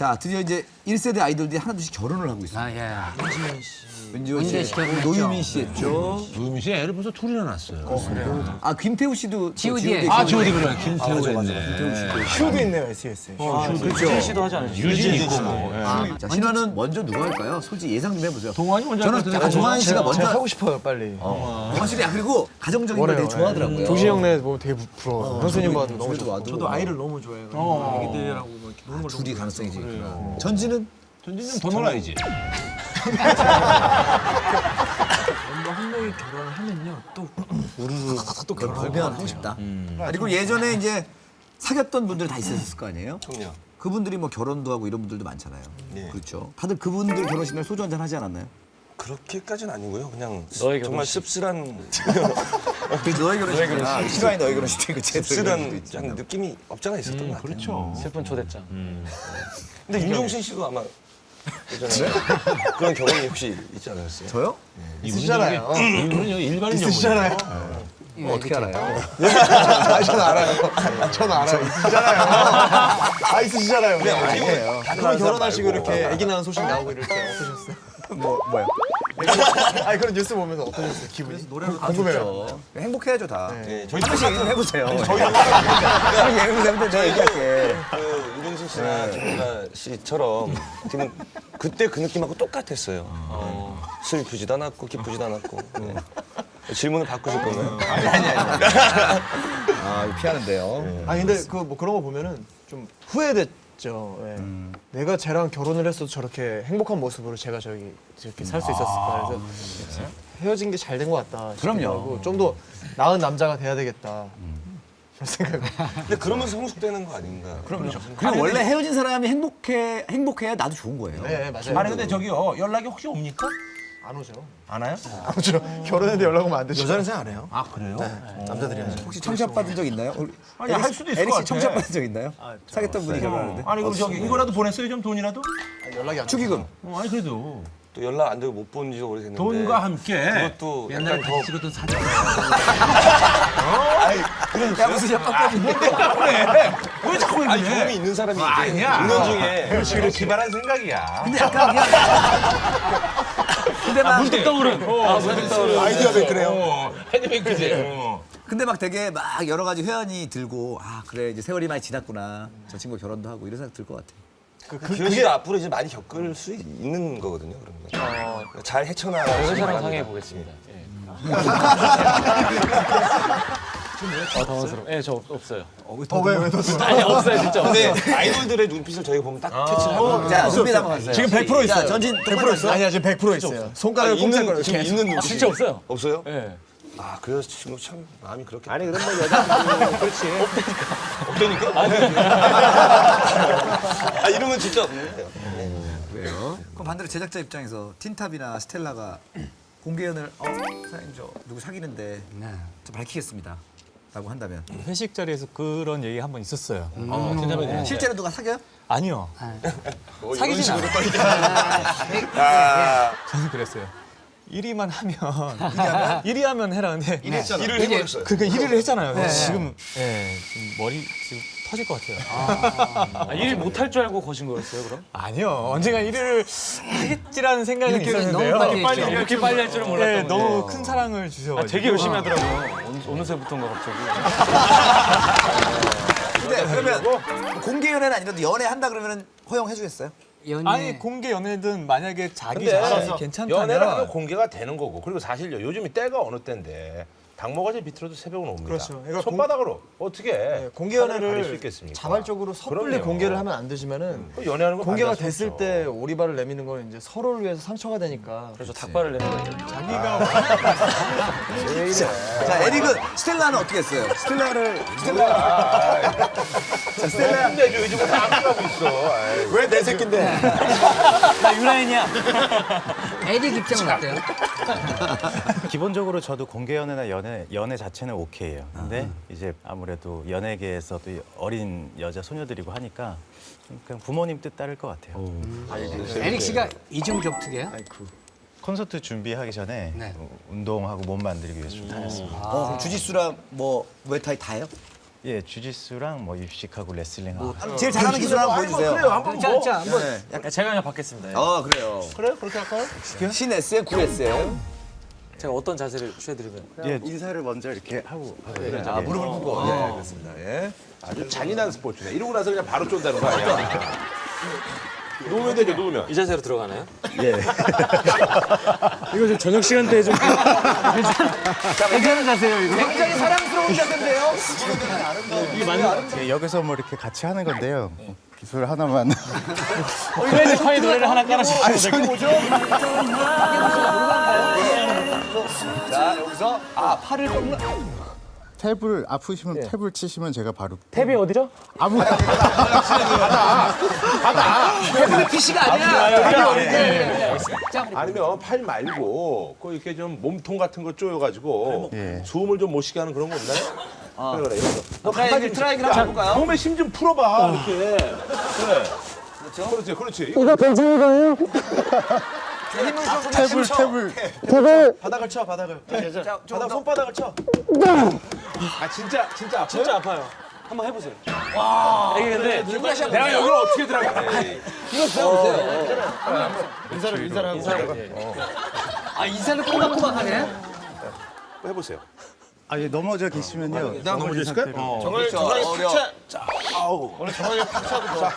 자, 드디어 이제 1세대 아이돌들이 하나둘씩 결혼을 하고 있어요. 아 예. 은지원 은재 씨, 씨. 노유민 씨 했죠. 노유민 씨 애를 벌써 둘이나 낳았어요. 아, 김태우 씨도 G.O.D. 아, 저기 그래. 김태우 했네. 슈도 있네요 SES에. 그렇죠. 씨도 하지 않으셨어요? 유진 있고 뭐. 예. 자, 신화는 먼저 누가 할까요? 솔직히 예상 좀 해보세요. 동환이 먼저 저는 같은데. 약간 동환 씨가 먼저 제가 하고 싶어요 빨리. 동환 씨가 야, 그리고 가정적인 걸 되게 좋아하더라고요. 조시 형네 보면 되게 부- 부러워요. 형수님 봐도 너무 집에도 와도 저도 아이를 너무 좋아해요. 애기들하고 막 이렇게 노는 걸 둘이 가능성이 있구나. 전지는 전진님 더 놀아야지. 뭔가 한 명이 결혼을 하면요 또또 결혼하면 하고 싶다. 그리고 예전에 이제 사귀었던 분들 다 있었을 거 아니에요? 그럼요. 그분들이 뭐 결혼도 하고 이런 분들도 많잖아요. 네. 그렇죠. 다들 그분들 결혼식 날 소주 한 잔 하지 않았나요? 그렇게까지는 아니고요. 그냥 너의 정말 결혼식. 씁쓸한 그 너의 결혼식이나 실화의 너의 결혼식 그 씁쓸한 그냥 느낌이 없잖아 있었던 것 같아요. 그렇죠. 슬픈 초대장. 근데 윤종신 씨도 아마 예전에 그런 경험이 혹시 있지 않으셨어요? 저요? 있으시잖아요. 이분은 여기 일반인 있으시잖아요. 뭐 어떻게 알아요? 아, 저는 알아요. 저는 알아요. 있으시잖아요. 아 있으시잖아요. 네, 아니에요. 그럼 결혼하시고 이렇게 아기 낳은 소식 나오고 이럴 때 어떠셨어요? 뭐 뭐요? 아니 그런 뉴스 보면서 어떠셨어요? 기분이? 노래로 궁금해요. 행복해야죠 다. 네, 저희 한 번씩 해보세요. 저희 해보세요. 근데 제가 얘기할게. 그 윤종신 씨나 정민아 씨처럼 지금 그때 그 느낌하고 똑같았어요. 네. 슬프지도 않았고 기쁘지도 않았고. 네. 질문을 바꾸실 건가요? 아 이거 피하는데요. 아니 근데 그 뭐 그런 거 보면은 좀 후회됐죠. 예. 내가 쟤랑 결혼을 했어도 저렇게 행복한 모습으로 제가 저기 저렇게 살 수 있었을까. 그래서 헤어진 게 잘 된 것 같다. 그럼요. 좀 더 나은 남자가 돼야 되겠다. 그런 생각. 근데 그러면서 성숙되는 거 아닌가? 그럼요. 그리고 원래 헤어진 사람이 행복해 행복해야 나도 좋은 거예요. 네 맞아요. 아니 근데 저기요 연락이 혹시 옵니까? 안 오죠. 안 와요? 안 오죠. 결혼했는데 연락 오면 안 되죠. 여자는 잘 안 해요. 아 그래요? 남자들이 하죠. 혹시 청첩 받은 적 있나요? 우리 아니, 에릭 할 씨- 수도 있을 에릭 것 씨 같아. 청첩 받은 적 있나요? 사귀었던 분이 결혼하는데. 아니 그럼 저기 이거라도 보냈어요 좀 돈이라도? 아니, 연락이 안 축의금. 어, 아니 그래도 또 연락 안 되고 못 본 지도 오래됐는데. 돈과 함께 그것도 옛날에 약간 같이 더 찍었던 사진. 야 무슨 협박까지. 그래. 왜 자꾸 아니 얘기해? 경험이 있는 사람이 이제 아니야. 있는 중에 그렇지 그렇지 기발한 생각이야. 근데 약간 그냥. 근데 막 문득 떠오른. 어, 문득 떠오른. 아이디어. 어, 헤드뱅크지. 어. 근데 막 되게 막 여러 가지 회한이 들고 아 그래 이제 세월이 많이 지났구나 저 친구 결혼도 하고 이런 생각 들 것 같아. 그, 기현 씨도 앞으로 이제 많이 겪을 수 있는 거거든요. 그런 거. 잘 헤쳐나가고 회사랑 상의해 보겠습니다. 예. 아 당황스러워. 예, 저 없- 없어요. 어왜왜 더 아니 없어요, 진짜 없어요. 근데 아이돌들의 눈빛을 저희가 보면 딱 캐치를 하고 자 눈빛 한번 가주세요. 지금 100%자 있어요. 전진 100% 있어요. 아니야 지금 100% 있어요. 손가락을 아니, 꼼짝 있는 거려. 지금 있는 눈빛이 진짜 없어요. 없어요? 예. 아 그래서 친구 참 마음이 그렇게 아니 그럼 뭐 여자 그렇지. 없다니까? 아 이러면 진짜 그래요? 그럼 반대로 제작자 입장에서 틴탑이나 스텔라가 공개연을 어 사장님 저 누구 사귀는데 저 밝히겠습니다. 라고 한다면 회식 자리에서 그런 얘기 한 번 있었어요. 어, 대답해 돼. 실제로 누가 사겨요? 아니요. 사귀진 않아요. 저는 그랬어요. 1위만 하면 1위 하면 해라 근데 일을 해버렸어요. 그러니까 1위를 했잖아요. 그래서 지금 예, 지금 머리 지금 터질 것 같아요. 아, 일 못할 줄 알고 거신 거였어요, 그럼? 아니요. 언젠가 1위를 하겠지라는 생각은 이렇게 있었는데요. 너무 빨리 했죠. 이렇게 빨리 할 줄은 예, 몰랐던 건데. 너무 큰 사랑을 주셔가지고. 아, 되게 열심히 하더라고요. 어느, 어느새부턴가 갑자기. 근데 그러면 공개 연애는 아니라도 연애 한다 그러면 허용해 주겠어요? 연애. 아니 공개 연애든 만약에 자기 근데 자신이 괜찮다면 연애를 하면 공개가 되는 거고 그리고 사실요 요즘이 때가 어느 때인데 닭모가지 비틀어도 새벽은 옵니다. 그렇죠. 그러니까 손바닥으로 어떻게 네, 공개 가릴 수 연애를 있겠습니까? 자발적으로 섣불리 그럼요. 공개를 하면 안 되지만은 그 연애하는 거 공개가 됐을. 때 오리발을 내미는 건 이제 서로를 위해서 상처가 되니까 그래서 닭발을 내는 거예요. 자기가 자 에릭은 스텔라는 어떻게 했어요? 스텔라를 스텔라 자 스텔라 근데 요즘은 다 하고 있어. 왜 내 새끼인데? 나 유라인이야. 에릭 입장은 어때요? 기본적으로 저도 공개 연애나 연애 연애 자체는 오케이예요. 근데 이제 아무래도 연예계에서도 어린 여자 소녀들이고 하니까 좀 그냥 부모님 뜻 따를 것 같아요. 에릭 씨가 이중 격투기예요? 콘서트 준비하기 전에 네. 어, 운동하고 몸 만들기 위해서 좀 다녔습니다. 어, 그럼 주짓수랑 뭐 무에타이 다 해요? 예, 주짓수랑 뭐 입식하고 레슬링하고 제일 잘하는 기술 하나 보여주세요. 그래요 한번 자, 뭐. 자, 한번 야, 제가 그냥 받겠습니다. 예. 아 그래요. 그래 그렇게 할까요? 신 SM, 9 SM. 제가 어떤 자세를 취해드리면 예, 인사를 먼저 이렇게 하고 하거든요. 아 예. 무릎을 꿇고. 예 그렇습니다. 예. 아주 잔인한 스포츠네. 이러고 나서 그냥 바로 쫀다는 거 아니야? 누우면 되죠 누우면. 이 자세로 들어가나요? 예. 이거 좀 저녁 시간대에 좀 괜찮은 자세요 이거. 굉장히 사랑스러운 자세인데 요. 예, 여기서 뭐 이렇게 같이 하는 건데요. 기술 하나만 파이 노래를 하나 깔아주시면 될까요? 자 여기서 아 팔을 꺾는. 탭을 아프시면 탭을 치시면 제가 바로 탭이 어디죠? 아무 PC가 아니야. 아니면 팔 말고 그 이렇게 좀 몸통 같은 거 쪼여가지고 예. 숨을 좀 못 쉬게 하는 그런 거 없나요? 그래 그래 이런 거. 너 트라이앵글 트라이앵글 한번 해볼까요? 몸에 힘 좀 풀어봐 이렇게. 그래. 그렇죠. 그렇지 그렇지. 힘을 좀 탭을 탭을 바닥을 쳐 바닥을. 자, 좀 바닥 더. 손바닥을 쳐. 아 진짜 진짜 아파요? 진짜 아파요. 한번 해보세요. 와. 이게 근데 내가 여기를 어떻게 들어가? 인사를 인사를 하고. 아 인사를 꼬박꼬박 하네. 해보세요. 아, 예, 넘어져 계시면요. 넘어져 있을까요? 어. 정말 정말 어려. 오늘 정말 팍 차고 자,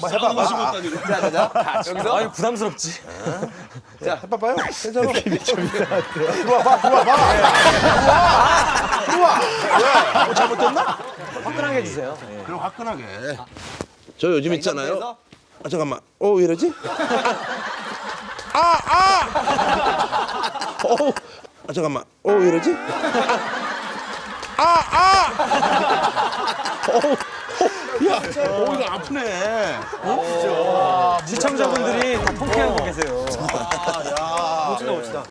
뭐 해봐. 아, 아, 자, 자, 자. 여기서 아유 부담스럽지. 자, 해봐 봐요. 괜찮아. 들어와 봐, 들어와 봐. 들어와. 왜? 뭐 잘못됐나? 화끈하게 해주세요. 그럼 화끈하게. 저 요즘 있잖아요. 아, 잠깐만. 어, 왜 이러지? 아, 아! 어, 아, 잠깐만. 어, 왜 이러지? 아, 아! 어, 어, 야, 어, 이거 아프네. 시청자분들이 다 통쾌하고 계세요. 아, 야. 멋지다 멋지다.